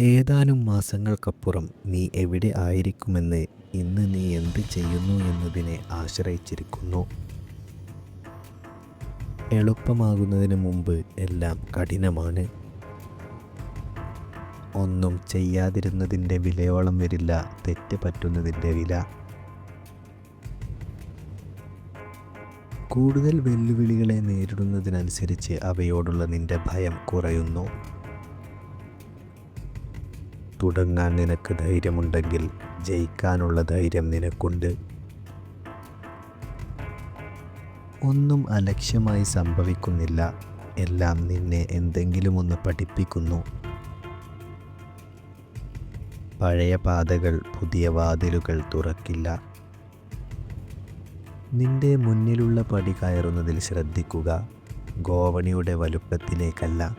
ഏതാനും മാസങ്ങൾക്കപ്പുറം നീ എവിടെ ആയിരിക്കുമെന്ന് ഇന്ന് നീ എന്ത് ചെയ്യുന്നു എന്നതിനെ ആശ്രയിച്ചിരിക്കുന്നു. എളുപ്പമാകുന്നതിന് മുമ്പ് എല്ലാം കഠിനമാണ്. ഒന്നും ചെയ്യാതിരുന്നതിന്റെ വിലയോളം വരില്ല തെറ്റ് പറ്റുന്നതിന്റെ വില. കൂടുതൽ വെല്ലുവിളികളെ നേരിടുന്നതിനനുസരിച്ച് അവയോടുള്ള നിന്റെ ഭയം കുറയുന്നു. തുടങ്ങാൻ നിനക്ക് ധൈര്യമുണ്ടെങ്കിൽ ജയിക്കാനുള്ള ധൈര്യം നിനക്കുണ്ട്. ഒന്നും അലക്ഷ്യമായി സംഭവിക്കുന്നില്ല. എല്ലാം നിന്നെ എന്തെങ്കിലും ഒന്ന് പഠിപ്പിക്കുന്നു. പഴയ പാതകൾ പുതിയ വാതിലുകൾ തുറക്കില്ല. നിന്റെ മുന്നിലുള്ള പടി കയറുന്നതിൽ ശ്രദ്ധിക്കുക, ഗോവണിയുടെ വലുപ്പത്തിലേക്കല്ല.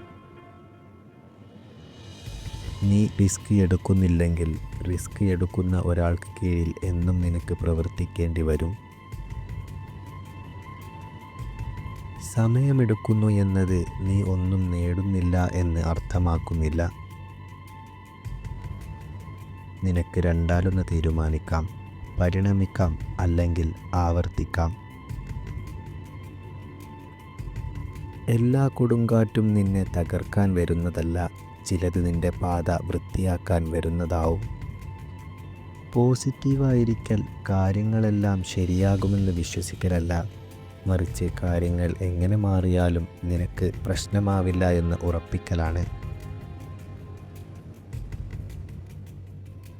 നീ റിസ്ക് എടുക്കുന്നില്ലെങ്കിൽ റിസ്ക് എടുക്കുന്ന ഒരാൾക്ക് കീഴിൽ എന്നും നിനക്ക് പ്രവർത്തിക്കേണ്ടി വരും. സമയമെടുക്കുന്നു എന്നത് നീ ഒന്നും നേടുന്നില്ല എന്ന് അർത്ഥമാക്കുന്നില്ല. നിനക്ക് രണ്ടാലൊന്ന് തീരുമാനിക്കാം, പരിണമിക്കാം അല്ലെങ്കിൽ ആവർത്തിക്കാം. എല്ലാ കൊടുങ്കാറ്റും നിന്നെ തകർക്കാൻ വരുന്നതല്ല, ചിലത് നിന്റെ പാത വൃത്തിയാക്കാൻ വരുന്നതാവും. പോസിറ്റീവായിരിക്കൽ കാര്യങ്ങളെല്ലാം ശരിയാകുമെന്ന് വിശ്വസിക്കലല്ല, മറിച്ച് കാര്യങ്ങൾ എങ്ങനെ മാറിയാലും നിനക്ക് പ്രശ്നമാവില്ല എന്ന് ഉറപ്പിക്കലാണ്.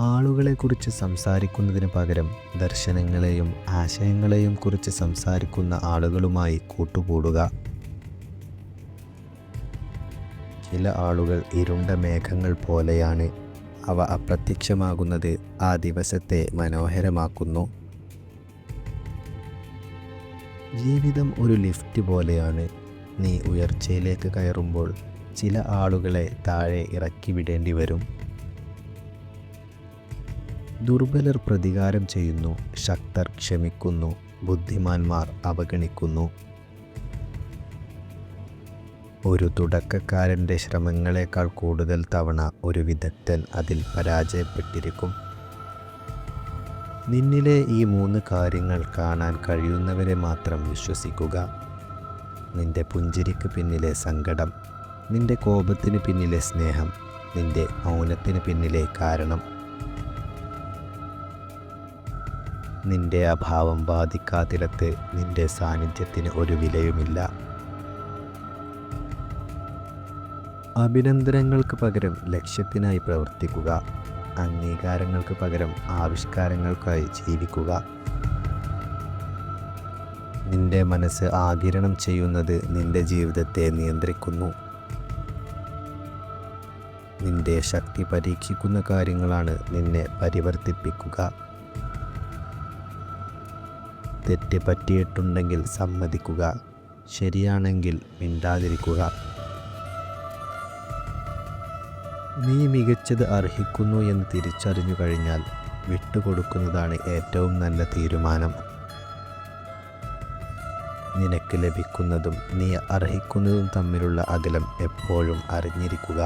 ആളുകളെക്കുറിച്ച് സംസാരിക്കുന്നതിന് പകരം ദർശനങ്ങളെയും ആശയങ്ങളെയും കുറിച്ച് സംസാരിക്കുന്ന ആളുകളുമായി കൂട്ടുകൂടുക. ചില ആളുകൾ ഇരുണ്ട മേഘങ്ങൾ പോലെയാണ്, അവ അപ്രത്യക്ഷമാകുന്നത് ആ ദിവസത്തെ മനോഹരമാക്കുന്നു. ജീവിതം ഒരു ലിഫ്റ്റ് പോലെയാണ്, നീ ഉയർച്ചയിലേക്ക് കയറുമ്പോൾ ചില ആളുകളെ താഴെ ഇറക്കി വിടേണ്ടി വരും. ദുർബലർ പ്രതികാരം ചെയ്യുന്നു, ശക്തർ ക്ഷമിക്കുന്നു, ബുദ്ധിമാന്മാർ അവഗണിക്കുന്നു. ഒരു തുടക്കക്കാരന്റെ ശ്രമങ്ങളെക്കാൾ കൂടുതൽ തവണ ഒരു വിദഗ്ധൻ അതിൽ പരാജയപ്പെട്ടിരിക്കും. നിന്നിലെ ഈ മൂന്ന് കാര്യങ്ങൾ കാണാൻ കഴിയുന്നവരെ മാത്രം വിശ്വസിക്കുക. നിന്റെ പുഞ്ചിരിക്ക് പിന്നിലെ സങ്കടം, നിന്റെ കോപത്തിന് പിന്നിലെ സ്നേഹം, നിന്റെ മൗനത്തിന് പിന്നിലെ കാരണം. നിന്റെ അഭാവം ബാധിക്കാത്തിടത്ത് നിന്റെ സാന്നിധ്യത്തിന് ഒരു വിലയുമില്ല. അഭിനന്ദനങ്ങൾക്ക് പകരം ലക്ഷ്യത്തിനായി പ്രവർത്തിക്കുക, അംഗീകാരങ്ങൾക്ക് പകരം ആവിഷ്കാരങ്ങൾക്കായി ജീവിക്കുക. നിന്റെ മനസ്സ് ആകിരണം ചെയ്യുന്നത് നിന്റെ ജീവിതത്തെ നിയന്ത്രിക്കുന്നു. നിന്റെ ശക്തി പരീക്ഷിക്കുന്ന കാര്യങ്ങളാണ് നിന്നെ പരിവർത്തിപ്പിക്കുക. തെറ്റ് പറ്റിയിട്ടുണ്ടെങ്കിൽ സമ്മതിക്കുക, ശരിയാണെങ്കിൽ മിണ്ടാതിരിക്കുക. നീ മികച്ചത് അർഹിക്കുന്നു എന്ന് തിരിച്ചറിഞ്ഞു കഴിഞ്ഞാൽ വിട്ടുകൊടുക്കുന്നതാണ് ഏറ്റവും നല്ല തീരുമാനം. നിനക്ക് ലഭിക്കുന്നതും നീ അർഹിക്കുന്നതും തമ്മിലുള്ള അകലം എപ്പോഴും അറിഞ്ഞിരിക്കുക.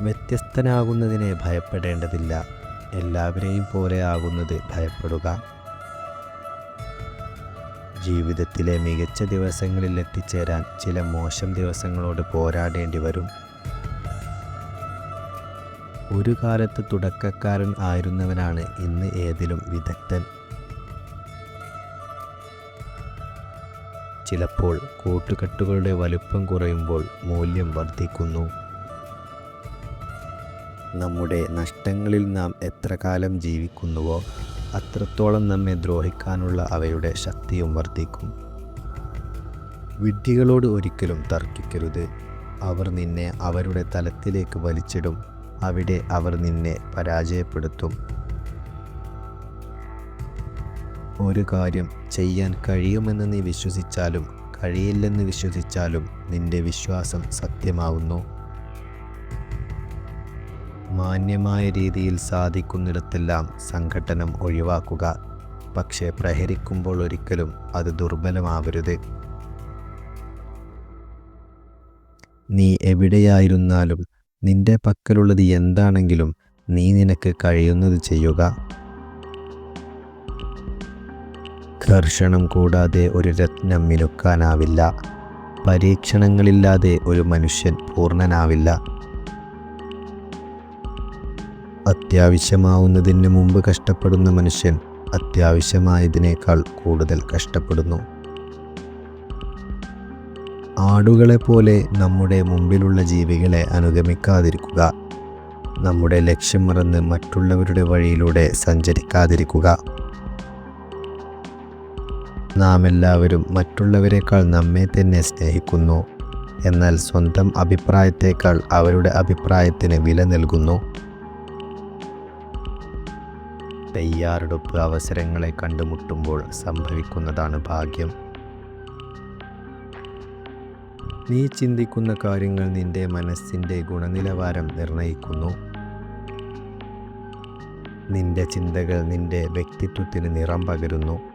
വ്യത്യസ്തനാകുന്നതിനെ ഭയപ്പെടേണ്ടതില്ല, എല്ലാവരെയും പോലെ ആകുന്നത് ഭയപ്പെടുക. ജീവിതത്തിലെ മികച്ച ദിവസങ്ങളിൽ എത്തിച്ചേരാൻ ചില മോശം ദിവസങ്ങളോട് പോരാടേണ്ടി വരും. ഒരു കാലത്ത് തുടക്കക്കാരൻ ആയിരുന്നവനാണ് ഇന്ന് ഏതിലും വിദഗ്ധൻ. ചിലപ്പോൾ കൂട്ടുകെട്ടുകളുടെ വലുപ്പം കുറയുമ്പോൾ മൂല്യം വർദ്ധിക്കുന്നു. നമ്മുടെ നഷ്ടങ്ങളിൽ നാം എത്ര കാലം ജീവിക്കുന്നുവോ അത്രത്തോളം നമ്മെ ദ്രോഹിക്കാനുള്ള അവയുടെ ശക്തിയും വർദ്ധിക്കും. വിഡ്ഢികളോട് ഒരിക്കലും തർക്കിക്കരുത്, അവർ നിന്നെ അവരുടെ തലത്തിലേക്ക് വലിച്ചിടും, അവിടെ അവർ നിന്നെ പരാജയപ്പെടുത്തും. ഒരു കാര്യം ചെയ്യാൻ കഴിയുമെന്ന് നീ വിശ്വസിച്ചാലും കഴിയില്ലെന്ന് വിശ്വസിച്ചാലും നിന്റെ വിശ്വാസം സത്യമാവുന്നു. മാന്യമായ രീതിയിൽ സാധിക്കുന്നിടത്തെല്ലാം സംഘട്ടനം ഒഴിവാക്കുക, പക്ഷേ പ്രഹരിക്കുമ്പോൾ ഒരിക്കലും അത് ദുർബലമാവരുത്. നീ എവിടെയായിരുന്നാലും നിന്റെ പക്കലുള്ളത് എന്താണെങ്കിലും നീ നിനക്ക് കഴിയുന്നത് ചെയ്യുക. ഘർഷണം കൂടാതെ ഒരു രത്നം മിനുക്കാനാവില്ല. പരീക്ഷണങ്ങളില്ലാതെ ഒരു മനുഷ്യൻ പൂർണനാവില്ല. അത്യാവശ്യമാവുന്നതിന് മുമ്പ് കഷ്ടപ്പെടുന്ന മനുഷ്യൻ അത്യാവശ്യമായതിനേക്കാൾ കൂടുതൽ കഷ്ടപ്പെടുന്നു. ആടുകളെ പോലെ നമ്മുടെ മുമ്പിലുള്ള ജീവികളെ അനുഗമിക്കാതിരിക്കുക നമ്മുടെ ലക്ഷ്യം മറന്ന് മറ്റുള്ളവരുടെ വഴിയിലൂടെ സഞ്ചരിക്കാതിരിക്കുക. നാം എല്ലാവരും മറ്റുള്ളവരെക്കാൾ നമ്മെ തന്നെ സ്നേഹിക്കുന്നു എന്നാൽ സ്വന്തം അഭിപ്രായത്തേക്കാൾ അവരുടെ അഭിപ്രായത്തിന് വില നൽകുന്നു. തയ്യാറെടുപ്പ് അവസരങ്ങളെ കണ്ടുമുട്ടുമ്പോൾ സംഭവിക്കുന്നതാണ് ഭാഗ്യം. നീ ചിന്തിക്കുന്ന കാര്യങ്ങൾ നിന്റെ മനസ്സിന്റെ ഗുണനിലവാരം നിർണയിക്കുന്നു. നിന്റെ ചിന്തകൾ നിന്റെ വ്യക്തിത്വത്തിന് നിറം പകരുന്നു.